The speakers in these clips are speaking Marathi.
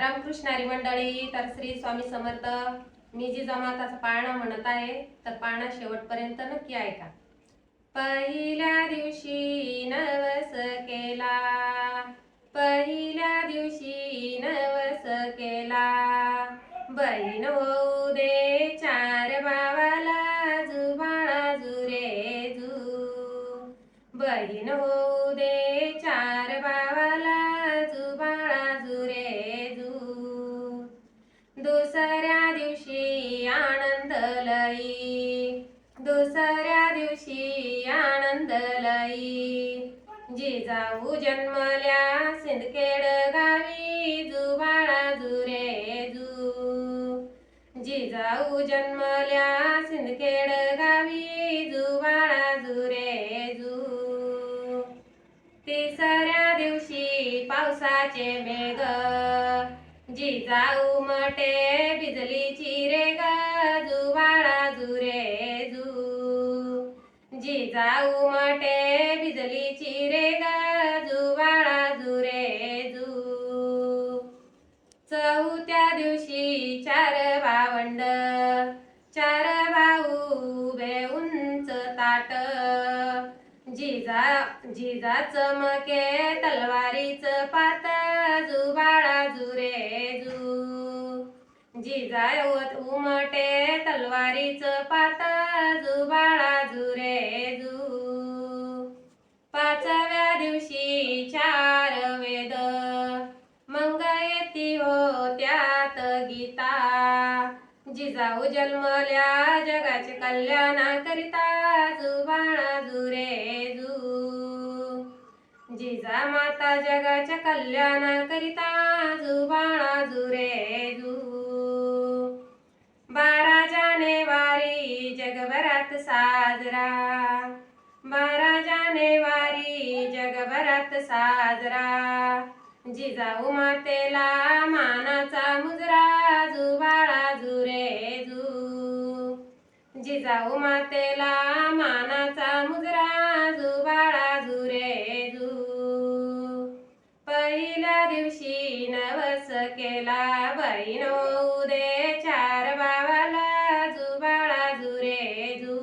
रामकृष्णारी मंडळी तर श्री स्वामी समर्थ मी जी जमाताचा पाळणा म्हणत आहे तर पाळणा शेवटपर्यंत नक्की ऐका पहिल्या दिवशी नवस केला. पहिल्या दिवशी नवस केला. बहीण होऊ दे चार भावाला जुबाळा जुरे जू बहीण होऊ दुसऱ्या दिवशी आनंद लई जिजाऊ जन्मल्या सिंदखेड गावी जुबाळा जुरे जू जिजाऊ जन्मल्या सिंदखेड गावी जुबाळा जुरे जू तिसऱ्या दिवशी पावसाचे मेघ. जिजाऊ मटे भिजली जिजाऊ मटे बिजली चिरे ग जुवाळा जुरे जू. चौथ्या दिवशी चार भावंड चार भाऊ बे उंच ताट. जिजा जिजा चमके तलवारीच पात जुबाळा जुरे जू. जिजा उमटे तलवारीच पात ती हो त्यात गीता. जिजाऊ जन्मल्या जगाचे कल्याणाकरिता जुबाणा जुरे जू जिजा माता जगाच्या कल्याणाकरिता जुबाणा जुरे जू. बारा जानेवारी जगभरात साजरा. बारा जानेवारी जगभरात साजरा. जिजाऊ मातेला मानाचा मुजरा जुबाळा जुरे जू जिजाऊ मातेला मानाचा मुजरा जुबाळा जुरे जू पहिल्या दिवशी नवस केला बहीण उदे दे चार बावाला जुबाळा जुरे जू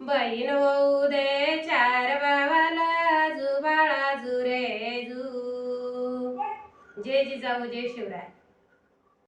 बहीण होऊ दे चार बावाला जुबाळा जुरे जू 姐姐在我，姐修来。